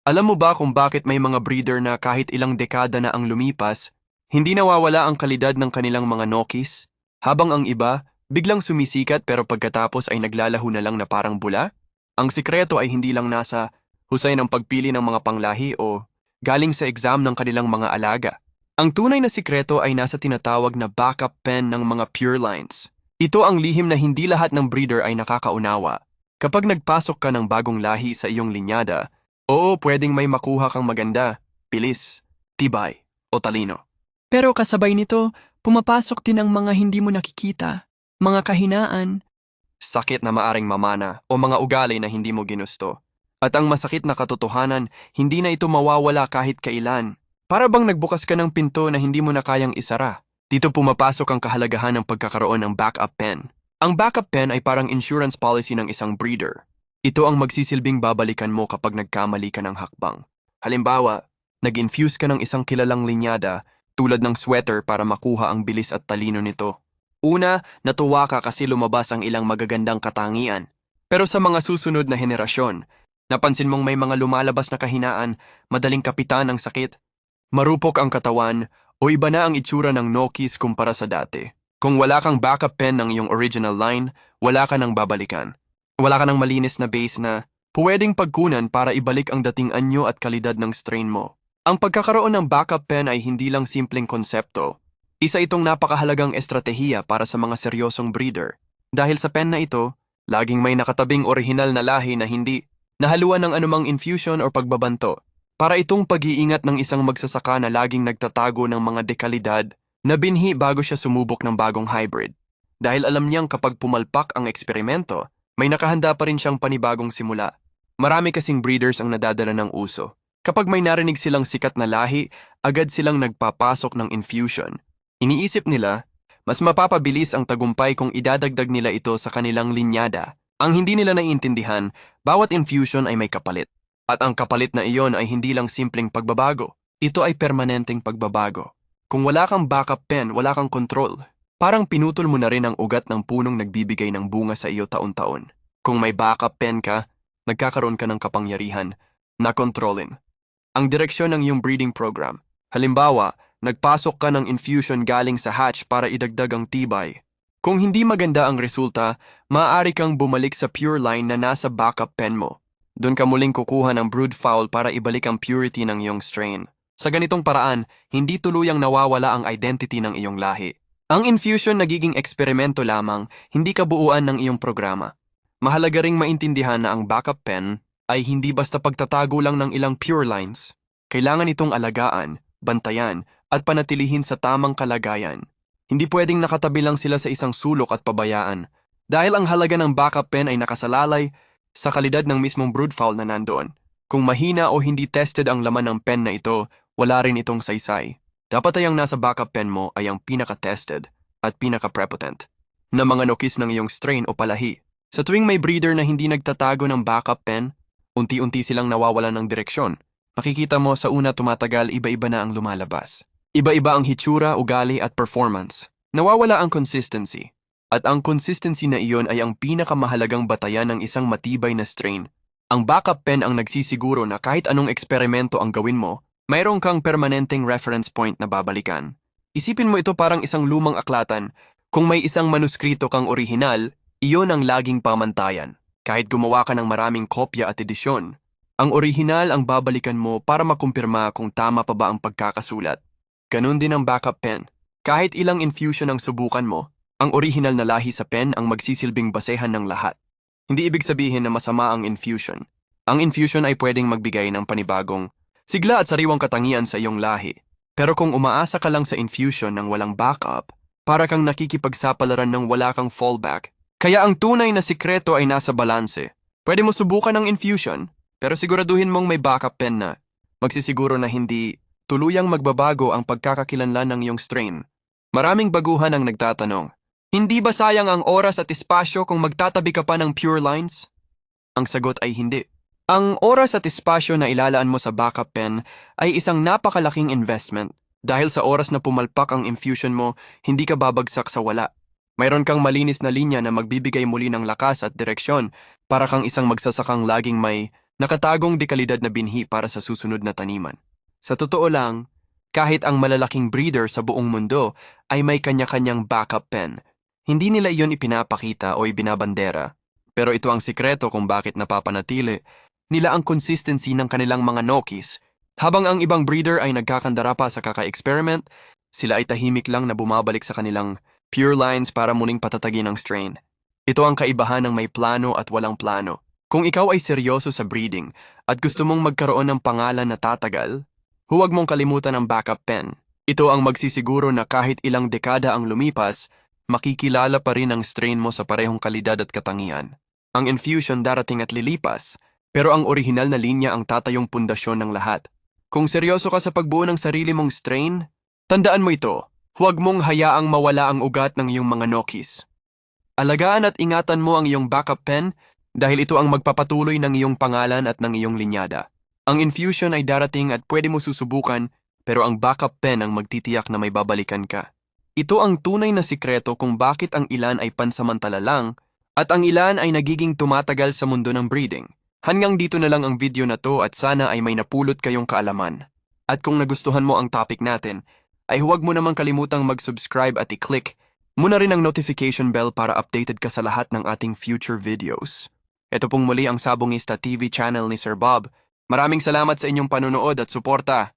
Alam mo ba kung bakit may mga breeder na kahit ilang dekada na ang lumipas, hindi nawawala ang kalidad ng kanilang mga nokis? Habang ang iba, biglang sumisikat pero pagkatapos ay naglalaho na lang na parang bula? Ang sikreto ay hindi lang nasa husay ng pagpili ng mga panglahi o galing sa exam ng kanilang mga alaga. Ang tunay na sikreto ay nasa tinatawag na backup pen ng mga pure lines. Ito ang lihim na hindi lahat ng breeder ay nakakaunawa. Kapag nagpasok ka ng bagong lahi sa iyong linyada, oo, pwedeng may makuha kang maganda, bilis, tibay, o talino. Pero kasabay nito, pumapasok din ang mga hindi mo nakikita, mga kahinaan, sakit na maaring mamana o mga ugali na hindi mo ginusto. At ang masakit na katotohanan, hindi na ito mawawala kahit kailan. Para bang nagbukas ka ng pinto na hindi mo na kayang isara. Dito pumapasok ang kahalagahan ng pagkakaroon ng backup pen. Ang backup pen ay parang insurance policy ng isang breeder. Ito ang magsisilbing babalikan mo kapag nagkamali ka ng hakbang. Halimbawa, nag-infuse ka ng isang kilalang linyada tulad ng sweater para makuha ang bilis at talino nito. Una, natuwa ka kasi lumabas ang ilang magagandang katangian. Pero sa mga susunod na henerasyon, napansin mong may mga lumalabas na kahinaan, madaling kapitan ng sakit, marupok ang katawan, o iba na ang itsura ng Nokis kumpara sa dati. Kung wala kang backup pen ng iyong original line, wala ka nang babalikan. Wala ka nang malinis na base na pwedeng pagkunan para ibalik ang dating anyo at kalidad ng strain mo. Ang pagkakaroon ng backup pen ay hindi lang simpleng konsepto. Isa itong napakahalagang estratehiya para sa mga seryosong breeder. Dahil sa pen na ito, laging may nakatabing orihinal na lahi na hindi nahaluan ng anumang infusion o pagbabanto. Para itong pag-iingat ng isang magsasaka na laging nagtatago ng mga dekalidad na binhi bago siya sumubok ng bagong hybrid. Dahil alam niyang kapag pumalpak ang eksperimento, may nakahanda pa rin siyang panibagong simula. Marami kasing breeders ang nadadala ng uso. Kapag may narinig silang sikat na lahi, agad silang nagpapasok ng infusion. Iniisip nila, mas mapapabilis ang tagumpay kung idadagdag nila ito sa kanilang linyada. Ang hindi nila naiintindihan, bawat infusion ay may kapalit. At ang kapalit na iyon ay hindi lang simpleng pagbabago. Ito ay permanenteng pagbabago. Kung wala kang backup pen, wala kang control. Parang pinutol mo na rin ang ugat ng punong nagbibigay ng bunga sa iyo taon-taon. Kung may backup pen ka, nagkakaroon ka ng kapangyarihan na kontrolin. Ang direksyon ng iyong breeding program. Halimbawa, nagpasok ka ng infusion galing sa hatch para idagdag ang tibay. Kung hindi maganda ang resulta, maaari kang bumalik sa pure line na nasa backup pen mo. Doon ka muling kukuha ng brood fowl para ibalik ang purity ng iyong strain. Sa ganitong paraan, hindi tuluyang nawawala ang identity ng iyong lahi. Ang infusion nagiging eksperimento lamang, hindi kabuuan ng iyong programa. Mahalaga ring maintindihan na ang backup pen ay hindi basta pagtatago lang ng ilang pure lines. Kailangan itong alagaan, bantayan, at panatilihin sa tamang kalagayan. Hindi pwedeng nakatabi lang sila sa isang sulok at pabayaan. Dahil ang halaga ng backup pen ay nakasalalay sa kalidad ng mismong brood fowl na nandoon. Kung mahina o hindi tested ang laman ng pen na ito, wala rin itong saysay. Dapat ay ang nasa backup pen mo ay ang pinaka-tested at pinaka-prepotent na mga nokis ng iyong strain o palahi. Sa tuwing may breeder na hindi nagtatago ng backup pen, unti-unti silang nawawalan ng direksyon. Makikita mo sa una tumatagal iba-iba na ang lumalabas. Iba-iba ang hitsura, ugali at performance. Nawawala ang consistency. At ang consistency na iyon ay ang pinakamahalagang batayan ng isang matibay na strain. Ang backup pen ang nagsisiguro na kahit anong eksperimento ang gawin mo, mayroon kang permanenteng reference point na babalikan. Isipin mo ito parang isang lumang aklatan. Kung may isang manuskrito kang orihinal, iyon ang laging pamantayan. Kahit gumawa ka ng maraming kopya at edisyon, ang orihinal ang babalikan mo para makumpirma kung tama pa ba ang pagkakasulat. Ganon din ang backup pen. Kahit ilang infusion ang subukan mo, ang orihinal na lahi sa pen ang magsisilbing basehan ng lahat. Hindi ibig sabihin na masama ang infusion. Ang infusion ay pwedeng magbigay ng panibagong sigla at sariwang katangian sa iyong lahi. Pero kung umaasa ka lang sa infusion ng walang backup, para kang nakikipagsapalaran ng wala kang fallback. Kaya ang tunay na sikreto ay nasa balanse. Pwede mo subukan ng infusion, pero siguraduhin mong may backup pen na. Magsisiguro na hindi tuluyang magbabago ang pagkakakilanlan ng iyong strain. Maraming baguhan ang nagtatanong, hindi ba sayang ang oras at espasyo kung magtatabi ka pa ng pure lines? Ang sagot ay hindi. Ang oras at espasyo na ilalaan mo sa backup pen ay isang napakalaking investment. Dahil sa oras na pumalpak ang infusion mo, hindi ka babagsak sa wala. Mayroon kang malinis na linya na magbibigay muli ng lakas at direksyon para kang isang magsasakang laging may Nakatagong dekalidad na binhi para sa susunod na taniman. Sa totoo lang, kahit ang malalaking breeder sa buong mundo ay may kanya-kanyang backup pen, hindi nila iyon ipinapakita o ibinabandera. Pero ito ang sikreto kung bakit napapanatili nila ang consistency ng kanilang mga Nokis. Habang ang ibang breeder ay nagkakandara pa sa kaka-experiment, sila ay tahimik lang na bumabalik sa kanilang pure lines para muling patatagin ang strain. Ito ang kaibahan ng may plano at walang plano. Kung ikaw ay seryoso sa breeding at gusto mong magkaroon ng pangalan na tatagal, huwag mong kalimutan ang backup pen. Ito ang magsisiguro na kahit ilang dekada ang lumipas, makikilala pa rin ang strain mo sa parehong kalidad at katangian. Ang infusion darating at lilipas, pero ang orihinal na linya ang tatayong pundasyon ng lahat. Kung seryoso ka sa pagbuo ng sarili mong strain, tandaan mo ito, huwag mong hayaang mawala ang ugat ng iyong mga Nokis. Alagaan at ingatan mo ang iyong backup pen dahil ito ang magpapatuloy ng iyong pangalan at ng iyong linyada. Ang infusion ay darating at pwede mo susubukan pero ang backup pen ang magtitiyak na may babalikan ka. Ito ang tunay na sikreto kung bakit ang ilan ay pansamantala lang at ang ilan ay nagiging tumatagal sa mundo ng breeding. Hanggang dito na lang ang video na to at sana ay may napulot kayong kaalaman. At kung nagustuhan mo ang topic natin, ay huwag mo namang kalimutang mag-subscribe at i-click mo na rin ang notification bell para updated ka sa lahat ng ating future videos. Ito pong muli ang Sabongista TV channel ni Sir Bob. Maraming salamat sa inyong panunood at suporta.